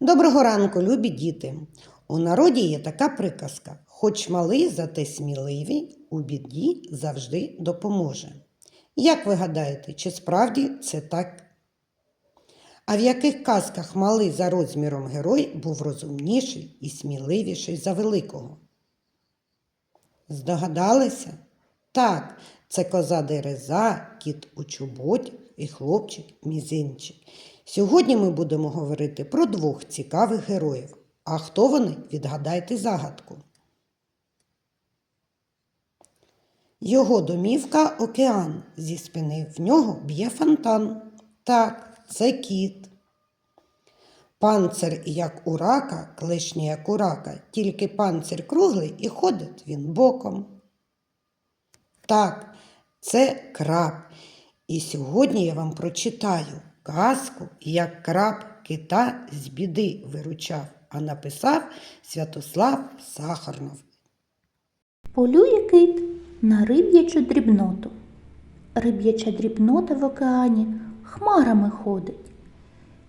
Доброго ранку, любі діти. У народі є така приказка: хоч малий, зате сміливий, у біді завжди допоможе. Як ви гадаєте, чи справді це так? А в яких казках малий за розміром герой був розумніший і сміливіший за великого? Здогадалися? Так, це коза Дереза, кіт у чоботі і хлопчик мізинчик. Сьогодні ми будемо говорити про двох цікавих героїв. А хто вони? Відгадайте загадку. Його домівка океан. Зі спини в нього б'є фонтан. Так, це кіт. Панцир як у рака, клешні як у рака, тільки панцир круглий і ходить він боком. Так, це краб. І сьогодні я вам прочитаю казку, як краб кита з біди виручав, а написав Святослав Сахарнов. Полює кит на риб'ячу дрібноту. Риб'яча дрібнота в океані хмарами ходить.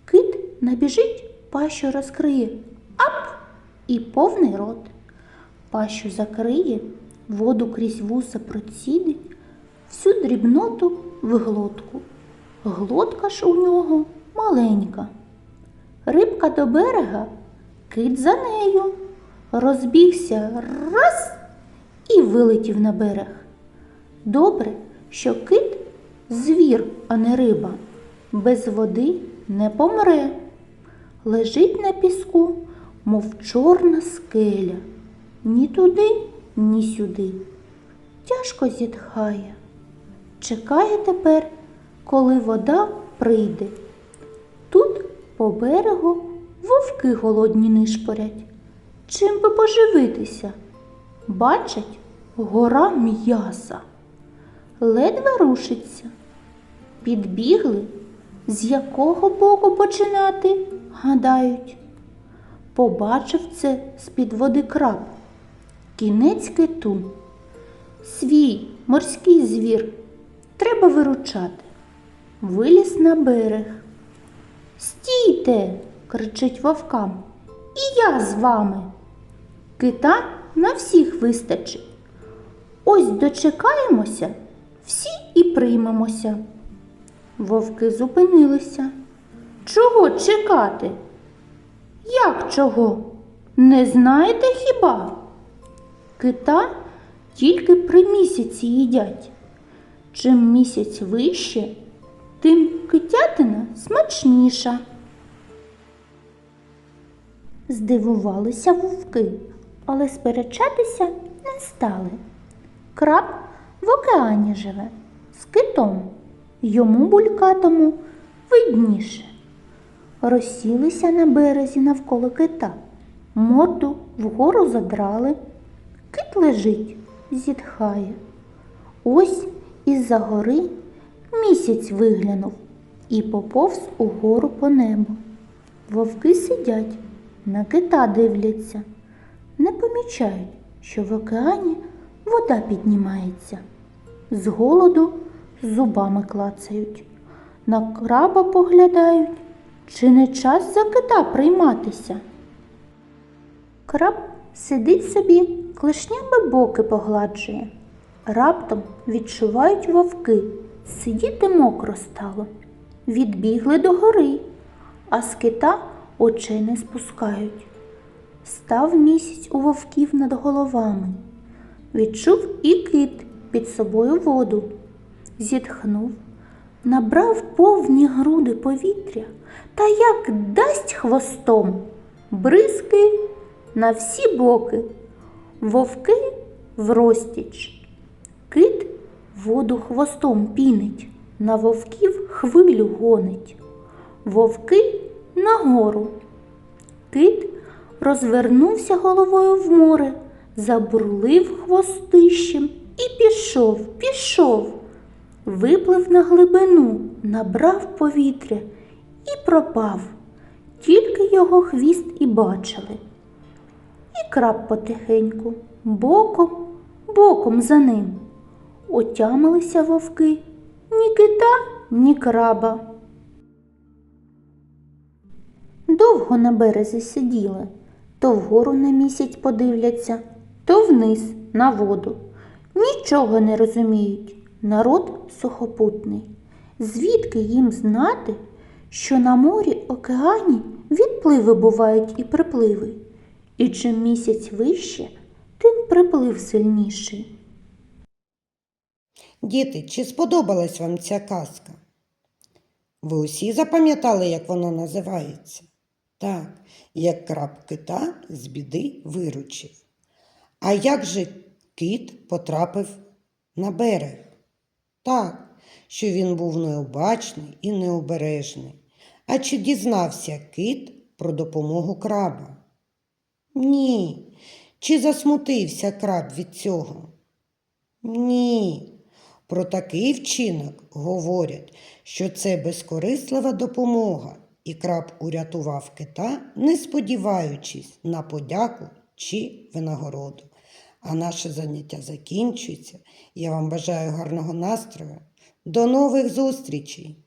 Кит набіжить, пащу розкриє, ап! І повний рот. Пащу закриє, воду крізь вуса процідить, всю дрібноту в глотку. Глотка ж у нього маленька. Рибка до берега, кит за нею. Розбігся раз і вилетів на берег. Добре, що кит звір, а не риба, без води не помре. Лежить на піску, мов чорна скеля, ні туди, ні сюди. Тяжко зітхає. Чекає тепер, коли вода прийде. Тут по берегу вовки голодні нишпорять. Чим би поживитися? Бачать гора м'яса. Ледве рушиться. Підбігли, з якого боку починати, гадають. Побачив це з-під води краб. Кінець киту. Свій морський звір. Треба виручати. Виліз на берег. Стійте, кричить вовкам. І я з вами. Кита на всіх вистачить. Ось дочекаємося, всі і приймемося. Вовки зупинилися. Чого чекати? Як чого? Не знаєте хіба? Кита тільки при місяці їдять. Чим місяць вище, тим смачніша. Здивувалися вовки, але сперечатися не стали. Краб в океані живе з китом, йому булькатому видніше. Розсілися на березі навколо кита, морду вгору задрали. Кит лежить, зітхає. Ось із-за гори місяць виглянув і поповз угору по небу. Вовки сидять, на кита дивляться, не помічають, що в океані вода піднімається. З голоду зубами клацають, на краба поглядають, чи не час за кита прийматися. Краб сидить собі, клешнями боки погладжує. Раптом відчувають вовки, сидіти мокро стало. Відбігли до гори, а з кита очей не спускають. Став місяць у вовків над головами. Відчув і кит під собою воду. Зітхнув, набрав повні груди повітря та як дасть хвостом бризки на всі боки, вовки в розтіч. Кит воду хвостом пінить, на вовків хвилю гонить. Вовки нагору. Кит розвернувся головою в море, забурлив хвостищем і пішов, пішов. Виплив на глибину, набрав повітря і пропав. Тільки його хвіст і бачили. І краб потихеньку, боком, боком за ним. Отямилися вовки ні кита, ні краба. довго на березі сиділи, то вгору на місяць подивляться, то вниз на воду. Нічого не розуміють. Народ сухопутний. Звідки їм знати, що на морі океані відпливи бувають і припливи, і чим місяць вище, тим приплив сильніший. Діти, чи сподобалась вам ця казка? Ви усі запам'ятали, як вона називається? Так, як краб кита з біди виручив. А як же кит потрапив на берег? Так, що він був необачний і необережний. А чи дізнався кит про допомогу краба? Ні. Чи засмутився краб від цього? Ні. Про такий вчинок говорять, що це безкорислива допомога, і краб урятував кита, не сподіваючись на подяку чи винагороду. А наше заняття закінчується. Я вам бажаю гарного настрою. До нових зустрічей!